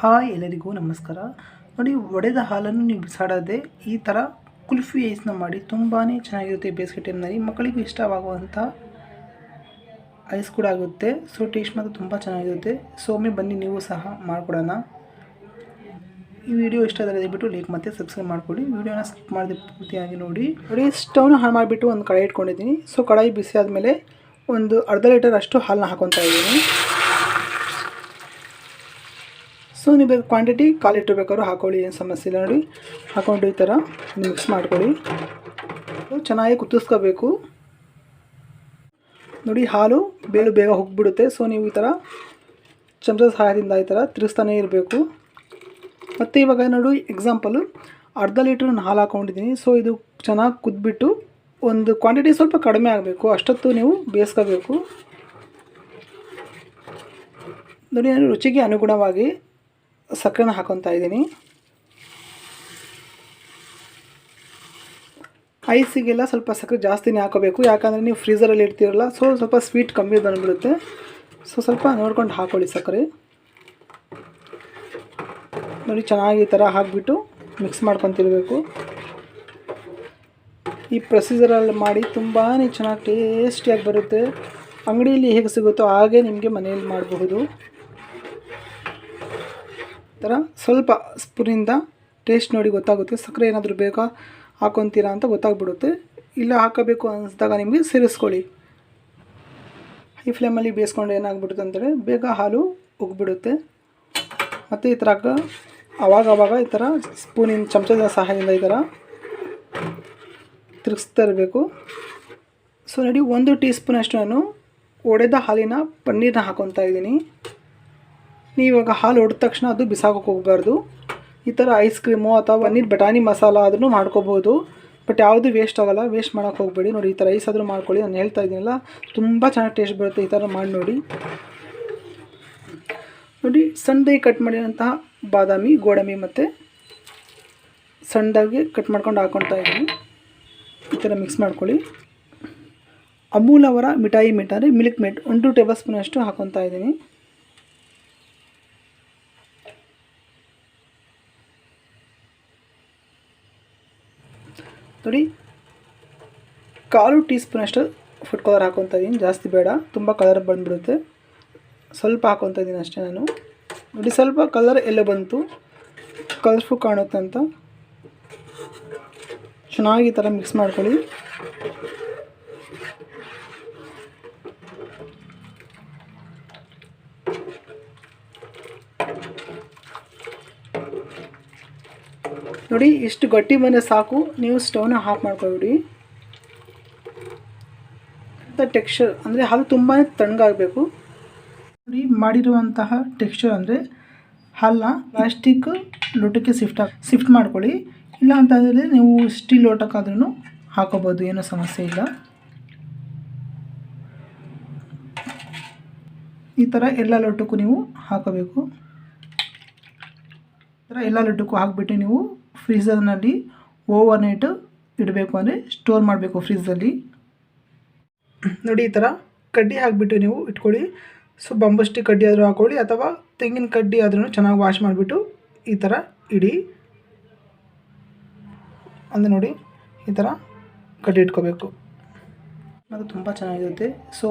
Hi ಎಲ್ಲರಿಗೂ ನಮಸ್ಕಾರ. ನೋಡಿ, ಒಡೆದ ಹಾಲನ್ನು ನೀವು ಬಿಸಾಡದೆ ಈ ಥರ ಕುಲ್ಫಿ ಐಸ್ನ ಮಾಡಿ ತುಂಬಾ ಚೆನ್ನಾಗಿರುತ್ತೆ ಬೇಸಿಗೆ ಟೈಮ್ನಲ್ಲಿ. ಮಕ್ಕಳಿಗೂ ಇಷ್ಟವಾಗುವಂಥ ಐಸ್ ಕೂಡ ಆಗುತ್ತೆ. ಸೊ, ಟೇಸ್ಟ್ ಮಾತ್ರ ತುಂಬ ಚೆನ್ನಾಗಿರುತ್ತೆ. ಸೊ, ಒಮ್ಮೆ ಬನ್ನಿ, ನೀವು ಸಹ ಮಾಡಿಕೊಡೋಣ. ಈ ವಿಡಿಯೋ ಇಷ್ಟ ಆದರೆ ದಯವಿಟ್ಟು ಲೈಕ್ ಮತ್ತು ಸಬ್ಸ್ಕ್ರೈಬ್ ಮಾಡಿಕೊಡಿ. ವಿಡಿಯೋನ ಸ್ಕಿಪ್ ಮಾಡಿದೆ ಪೂರ್ತಿಯಾಗಿ ನೋಡಿ. ನೋಡಿ, ಸ್ಟವ್ನ ಹಾಳು ಮಾಡಿಬಿಟ್ಟು ಒಂದು ಕಡಾಯಿ ಇಟ್ಕೊಂಡಿದ್ದೀನಿ. ಸೊ, ಕಡಾಯಿ ಬಿಸಿ ಆದಮೇಲೆ ಒಂದು ಅರ್ಧ ಲೀಟರ್ ಅಷ್ಟು ಹಾಲನ್ನ ಹಾಕೊತಾ ಇದ್ದೀನಿ. ಸೊ ನೀವು ಕ್ವಾಂಟಿಟಿ ಕಾಲು ಲೀಟ್ರ್ ಬೇಕಾದ್ರೂ ಹಾಕೊಳ್ಳಿ, ಏನು ಸಮಸ್ಯೆ ಇಲ್ಲ ನೋಡಿ. ಹಾಕೊಂಡು ಈ ಥರ ಮಿಕ್ಸ್ ಮಾಡ್ಕೊಳ್ಳಿ. ಚೆನ್ನಾಗಿ ಕುದಿಸ್ಕೋಬೇಕು. ನೋಡಿ, ಹಾಲು ಬೇಳು ಬೇಗ ಹೋಗ್ಬಿಡುತ್ತೆ. ಸೊ ನೀವು ಈ ಥರ ಚಮಚ ಸಹಾಯದಿಂದ ಈ ಥರ ತಿರುಗಿಸ್ತಾನೆ ಇರಬೇಕು. ಮತ್ತು ಇವಾಗ ನೋಡಿ ಎಕ್ಸಾಂಪಲು ಅರ್ಧ ಲೀಟ್ರ್ ನಾನು ಹಾಲು ಹಾಕೊಂಡಿದ್ದೀನಿ. ಸೊ ಇದು ಚೆನ್ನಾಗಿ ಕುದ್ಬಿಟ್ಟು ಒಂದು ಕ್ವಾಂಟಿಟಿ ಸ್ವಲ್ಪ ಕಡಿಮೆ ಆಗಬೇಕು. ಅಷ್ಟೊತ್ತು ನೀವು ಬೇಯಿಸ್ಕೋಬೇಕು. ನೋಡಿ ರುಚಿಗೆ ಅನುಗುಣವಾಗಿ ಸಕ್ಕರೆನ ಹಾಕೊತಾ ಇದ್ದೀನಿ. ಐಸಿಗೆಲ್ಲ ಸ್ವಲ್ಪ ಸಕ್ಕರೆ ಜಾಸ್ತಿನೇ ಹಾಕೋಬೇಕು. ಯಾಕಂದರೆ ನೀವು ಫ್ರೀಸರಲ್ಲಿ ಇಡ್ತೀರಲ್ಲ, ಸೊ ಸ್ವಲ್ಪ ಸ್ವೀಟ್ ಕಮ್ಮಿ ಬಂದುಬಿಡುತ್ತೆ. ಸೊ ಸ್ವಲ್ಪ ನೋಡ್ಕೊಂಡು ಹಾಕೊಳ್ಳಿ ಸಕ್ಕರೆ. ನೋಡಿ, ಚೆನ್ನಾಗಿ ಈ ಥರ ಹಾಕಿಬಿಟ್ಟು ಮಿಕ್ಸ್ ಮಾಡ್ಕೊತಿರ್ಬೇಕು. ಈ ಪ್ರೊಸೀಜರಲ್ಲಿ ಮಾಡಿ ತುಂಬಾ ಚೆನ್ನಾಗಿ ಟೇಸ್ಟಿಯಾಗಿ ಬರುತ್ತೆ. ಅಂಗಡಿಯಲ್ಲಿ ಹೇಗೆ ಸಿಗುತ್ತೋ ಹಾಗೆ ನಿಮಗೆ ಮನೆಯಲ್ಲಿ ಮಾಡಬಹುದು. ಥರ ಸ್ವಲ್ಪ ಸ್ಪೂನಿಂದ ಟೇಸ್ಟ್ ನೋಡಿ ಗೊತ್ತಾಗುತ್ತೆ. ಸಕ್ಕರೆ ಏನಾದರೂ ಬೇಕಾ ಹಾಕೊತೀರಾ ಅಂತ ಗೊತ್ತಾಗ್ಬಿಡುತ್ತೆ. ಇಲ್ಲ ಹಾಕಬೇಕು ಅನಿಸಿದಾಗ ನಿಮಗೆ ಸೇರಿಸ್ಕೊಳ್ಳಿ. ಹೈ ಫ್ಲೇಮಲ್ಲಿ ಬೇಯಿಸ್ಕೊಂಡು ಏನಾಗ್ಬಿಡುತ್ತೆ ಅಂದರೆ ಬೇಗ ಹಾಲು ಉಗ್ಬಿಡುತ್ತೆ. ಮತ್ತು ಈ ಥರ ಆವಾಗ ಆವಾಗ ಈ ಥರ ಸ್ಪೂನಿನ ಚಮಚದ ಸಹಾಯದಿಂದ ಈ ಥರ ತಿರುಗಿಸ್ತಾ ಇರಬೇಕು. ಸೊ ನೋಡಿ ಒಂದು ಟೀ ಸ್ಪೂನಷ್ಟು ನಾನು ಒಡೆದ ಹಾಲಿನ ಪನ್ನೀರನ್ನ ಹಾಕೊತಾ ಇದ್ದೀನಿ. ನೀವು ಇವಾಗ ಹಾಲು ಹೊಡೆದ ತಕ್ಷಣ ಅದು ಬಿಸಾಕೋಕೆ ಹೋಗಬಾರ್ದು. ಈ ಥರ ಐಸ್ ಕ್ರೀಮು ಅಥವಾ ಪನ್ನೀರ್, ಬಟಾಣಿ ಮಸಾಲ ಆದ್ರೂ ಮಾಡ್ಕೋಬೋದು. ಬಟ್ ಯಾವುದು ವೇಸ್ಟ್ ಆಗೋಲ್ಲ, ವೇಸ್ಟ್ ಮಾಡೋಕೆ ಹೋಗಬೇಡಿ. ನೋಡಿ, ಈ ಥರ ಐಸ್ ಆದರೂ ಮಾಡ್ಕೊಳ್ಳಿ. ನಾನು ಹೇಳ್ತಾ ಇದ್ದೀನಲ್ಲ, ತುಂಬ ಚೆನ್ನಾಗಿ ಟೇಸ್ಟ್ ಬರುತ್ತೆ ಈ ಥರ ಮಾಡಿ ನೋಡಿ. ನೋಡಿ, ಸಣ್ಣದಾಗಿ ಕಟ್ ಮಾಡಿರೋಂತಹ ಬಾದಾಮಿ, ಗೋಡಂಬಿ ಮತ್ತು ಸಣ್ಣದಾಗಿ ಕಟ್ ಮಾಡ್ಕೊಂಡು ಹಾಕ್ಕೊಳ್ತಾ ಇದ್ದೀನಿ. ಈ ಥರ ಮಿಕ್ಸ್ ಮಾಡ್ಕೊಳ್ಳಿ. ಅಮೂಲ್ ಅವರ ಮಿಠಾಯಿ ಮೀಟ್ ಅಂದರೆ ಮಿಲ್ಕ್ ಮಿಟ್ ಒಂದು ಟು ಟೇಬಲ್ ಸ್ಪೂನಷ್ಟು ಹಾಕೊತಾ ಇದ್ದೀನಿ. ನೋಡಿ. ಕಾಲು ಟೀ ಅಷ್ಟೇ ಫುಡ್ ಕಲರ್ ಹಾಕೊತಾ ಇದ್ದೀನಿ. ಜಾಸ್ತಿ ಬೇಡ. ತುಂಬ ಕಲರ್ ಬಂದುಬಿಡುತ್ತೆ. ಸ್ವಲ್ಪ ಹಾಕೊತ ಇದ್ದೀನಿ ಅಷ್ಟೇ ನಾನು. ನೋಡಿ, ಸ್ವಲ್ಪ ಕಲರ್ ಎಲ್ಲ ಬಂತು. ಕಲರ್ಫುಲ್ ಕಾಣುತ್ತಂತ. ಚೆನ್ನಾಗಿ ಈ ಥರ ಮಿಕ್ಸ್ ಮಾಡ್ಕೊಳ್ಳಿ. ನೋಡಿ, ಇಷ್ಟು ಗಟ್ಟಿ ಬಂದರೆ ಸಾಕು. ನೀವು ಸ್ಟವ್ನ ಆಫ್ ಮಾಡ್ಕೊಬಿಡಿ ಟೆಕ್ಸ್ಚರ್ ಅಂದರೆ ಹಾಲು ತುಂಬಾ ತಣ್ಣಗಾಗಬೇಕು. ನೋಡಿ, ಮಾಡಿರುವಂತಹ ಟೆಕ್ಸ್ಚರ್ ಅಂದರೆ ಹಾಲನ್ನ ಪ್ಲಾಸ್ಟಿಕ್ ಲೋಟಕ್ಕೆ ಶಿಫ್ಟ್ ಶಿಫ್ಟ್ ಮಾಡ್ಕೊಳ್ಳಿ. ಇಲ್ಲ ಅಂತಂದರೆ ನೀವು ಸ್ಟೀಲ್ ಲೋಟಕ್ಕಾದ್ರೂ ಹಾಕೋಬೋದು, ಏನೂ ಸಮಸ್ಯೆ ಇಲ್ಲ. ಈ ಥರ ಎಲ್ಲ ಲೋಟಕ್ಕೂ ನೀವು ಹಾಕೋಬೇಕು. ಈ ಥರ ಎಲ್ಲ ಲೋಟಕ್ಕೂ ಹಾಕಿಬಿಟ್ಟು ನೀವು ಫ್ರೀಝರ್ನಲ್ಲಿ ಓವರ್ ನೈಟ್ ಇಡಬೇಕು ಅಂದರೆ ಸ್ಟೋರ್ ಮಾಡಬೇಕು ಫ್ರಿಜ್ಜಲ್ಲಿ ನೋಡಿ ಈ ಥರ ಕಡ್ಡಿ ಹಾಕಿಬಿಟ್ಟು ನೀವು ಇಟ್ಕೊಳ್ಳಿ. ಸೊ ಬಂಬಷ್ಟಿ ಕಡ್ಡಿ ಆದರೂ ಹಾಕೊಳ್ಳಿ ಅಥವಾ ತೆಂಗಿನ ಕಡ್ಡಿ ಆದ್ರೂ ಚೆನ್ನಾಗಿ ವಾಶ್ ಮಾಡಿಬಿಟ್ಟು ಈ ಥರ ಇಡಿ. ಅಂದರೆ ನೋಡಿ ಈ ಥರ ಕಡ್ಡಿ ಇಟ್ಕೋಬೇಕು. ಅದು ತುಂಬ ಚೆನ್ನಾಗಿರುತ್ತೆ. ಸೊ